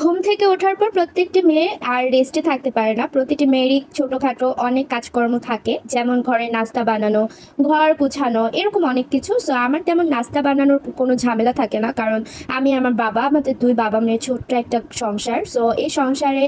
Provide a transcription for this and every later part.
ঘুম থেকে ওঠার পর প্রত্যেকটি মেয়ে আর রেস্টে থাকতে পারে না। প্রতিটি মেয়েরই ছোটোখাটো অনেক কাজকর্ম থাকে, যেমন ঘরে নাস্তা বানানো, ঘর গুছানো, এরকম অনেক কিছু। সো আমার তেমন নাস্তা বানানোর কোনো ঝামেলা থাকে না, কারণ আমি আমার বাবা, আমাদের দুই বাবা মেয়ের ছোট্ট একটা সংসার। সো এই সংসারে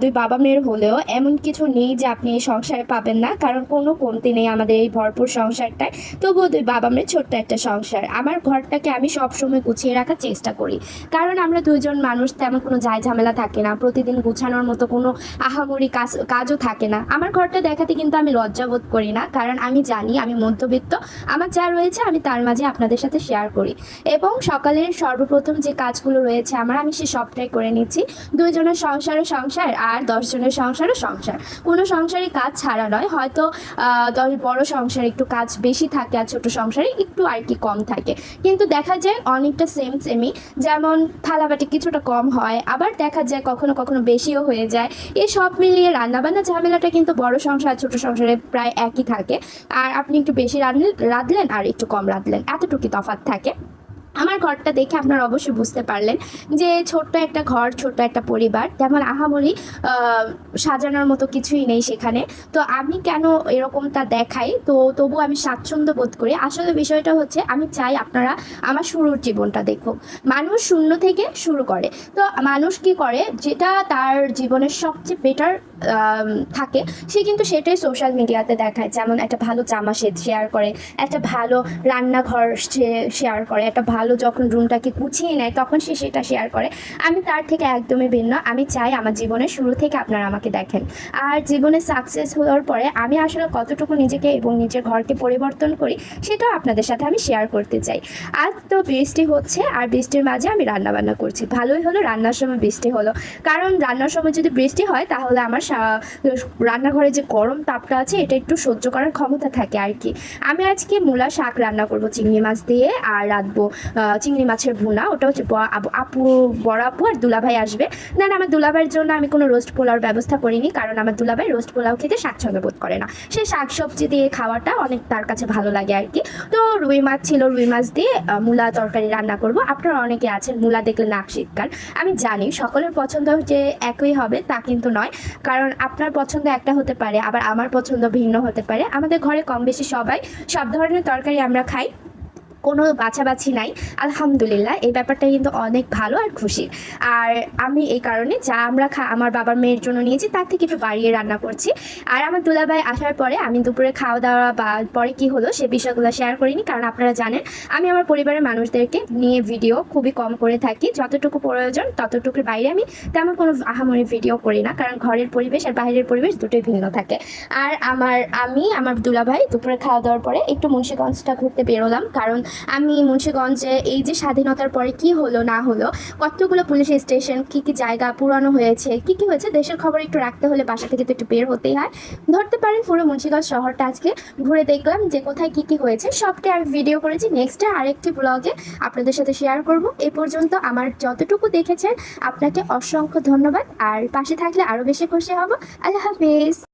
দুই বাবা মেয়ের হলেও এমন কিছু নেই যে আপনি এই সংসারে পাবেন না, কারণ কোনো কমতি নেই আমাদের এই ভরপুর সংসারটায়। তবুও দুই বাবা মেয়ের ছোট্ট একটা সংসার। আমার ঘরটাকে আমি সবসময় গুছিয়ে রাখার চেষ্টা করি। কারণ আমরা দুইজন মানুষ তেমন কোনো যাই ঝামেলা থাকে না, প্রতিদিন গুছানোর মতো কোনো আহামরি কাজ, কাজও থাকে না। আমার ঘরটা দেখাতে কিন্তু আমি লজ্জা বোধ করি না, কারণ আমি জানি, আমি মধ্যবিত্ত, আমার যা রয়েছে আমি তার মাঝে আপনাদের সাথে শেয়ার করি। এবং সকালের সর্বপ্রথম যে কাজগুলো রয়েছে আমার, আমি সে সবটাই করে নিচ্ছি। দুইজনের সংসারও সংসার আর দশজনের সংসারও সংসার। কোনো সংসারে কাজ ছাড়া নয়, হয়তো দশ, বড় সংসারে একটু কাজ বেশি থাকে আর ছোট সংসারে একটু আর কি কম থাকে। কিন্তু দেখা যায় অনেকটা সেম সেমই যেমন থালাবাটি কিছুটা কম হয় আবার দেখা যায় কখনো কখনো বেশিও হয়ে যায়। এই সব মিলিয়ে রান্নাবান্না ঝামেলাটা কিন্তু বড় সংসার ছোট সংসারে প্রায় একই থাকে। আর আপনি একটু বেশি রাঁধলেন রাঁধলেন আর একটু কম রাঁধলেন। এতটুকু তফাৎ থাকে। আমার ঘরটা দেখে আপনারা অবশ্যই বুঝতে পারলেন যে ছোট্ট একটা ঘর ছোট্ট একটা পরিবার তেমন আহামরি আহ, সাজানোর মতো কিছুই নেই সেখানে। তো আমি কেন এরকমটা দেখাই? তো তবু আমি স্বাচ্ছন্দ্য বোধ করি। আসলে বিষয়টা হচ্ছে আমি চাই আপনারা আমার শুরুর জীবনটা দেখুক। মানুষ শূন্য থেকে শুরু করে। তো মানুষ কি করে? যেটা তার জীবনের সবচেয়ে বেটার থাকে সে কিন্তু সেটাই সোশ্যাল মিডিয়াতে দেখায়। যেমন একটা ভালো জামা সে শেয়ার করে একটা ভালো রান্নাঘর সে শেয়ার করে একটা ভালো যখন রুমটাকে গুছিয়ে নেয়, তখন সে সেটা শেয়ার করে। আমি তার থেকে একদমই ভিন্ন। আমি চাই আমার জীবনের শুরু থেকে আপনারা আমাকে দেখেন। আর জীবনে সাকসেস হওয়ার পরে আমি আসলে কতটুকু নিজেকে এবং নিজের ঘরকে পরিবর্তন করি, সেটাও আপনাদের সাথে আমি শেয়ার করতে চাই। আজ তো বৃষ্টি হচ্ছে, আর বৃষ্টির মাঝে আমি রান্নাবান্না করছি। ভালোই হলো, রান্নার সময় বৃষ্টি হলো। কারণ রান্নার সময় যদি বৃষ্টি হয়, তাহলে আমার রান্নাঘরে যে গরম তাপটা আছে, এটা একটু সহ্য করার ক্ষমতা থাকে আর কি। আমি আজকে মূলা শাক রান্না করব, চিংড়ি মাছ দিয়ে, আর রাঁধবো। চিংড়ি মাছের ভুনা ওটা হচ্ছে আপু, বড় আপু আর দুলাভাই আসবে। দেন আমার দুলাভাইয়ের জন্য আমি কোনো রোস্ট পোলাওর ব্যবস্থা করিনি, কারণ আমার দুলাভাই রোস্ট পোলাও খেতে স্বাচ্ছন্দ্য বোধ করে না। সে শাক সবজি দিয়ে খাওয়াটা অনেক তার কাছে ভালো লাগে আর কি। তো রুই মাছ ছিল, রুই মাছ দিয়ে মূলা তরকারি রান্না করব। আপনারা অনেকে আছেন, মূলা দেখলে নাক শীতকাল আমি জানি সকলের পছন্দ যে একই হবে, তা কিন্তু নয়। কারণ আপনার পছন্দ একটা হতে পারে, আবার আমার পছন্দ ভিন্ন হতে পারে। আমাদের ঘরে কম বেশি সবাই সব ধরনের তরকারি আমরা খাই। কোনো বাছাবাছি নাই। আলহামদুলিল্লাহ, এই ব্যাপারটা কিন্তু অনেক ভালো আর খুশি। আর আমি এই কারণে যা আমরা খা, আমার বাবার মেয়ের জন্য নিয়েছি, তার থেকে একটু বাড়িয়ে রান্না করছি। আর আমার দুলাভাই আসার পরে আমি দুপুরে খাওয়া দাওয়া বা পরে কি হলো সে বিষয়গুলো শেয়ার করিনি, কারণ আপনারা জানেন, আমি আমার পরিবারের মানুষদেরকে নিয়ে ভিডিও খুবই কম করে থাকি। যতটুকু প্রয়োজন, ততটুকুর বাইরে আমি তেমন কোনো আহামরি ভিডিও করি না, কারণ ঘরের পরিবেশ আর বাইরের পরিবেশ দুটোই ভিন্ন থাকে। আর আমার, আমি, আমার দুলাভাই দুপুরে খাওয়া দাওয়ার পরে একটু মুন্সিগঞ্জটা ঘুরতে বেরোলাম, কারণ আমি মুন্সিগঞ্জে এই যে স্বাধীনতার পরে কি হলো, না হলো, কতগুলো পুলিশ স্টেশন, কি কি জায়গা পুরানো হয়েছে, কি কি হয়েছে, দেশের খবর একটু রাখতে হলে বাসা থেকে তো একটু বের হতেই হয়। ধরতে পারেন পুরো মুন্সিগঞ্জ শহরটা আজকে ঘুরে দেখলাম যে কোথায় কি কি হয়েছে। সবটাই আমি ভিডিও করেছি। নেক্সটে আরেকটি ব্লগে আপনাদের সাথে শেয়ার করব। এ পর্যন্ত আমার যতটুকু দেখেছেন, আপনাকে অসংখ্য ধন্যবাদ। আর পাশে থাকলে আরও বেশি খুশি হব। আল্লাহ হাফিজ।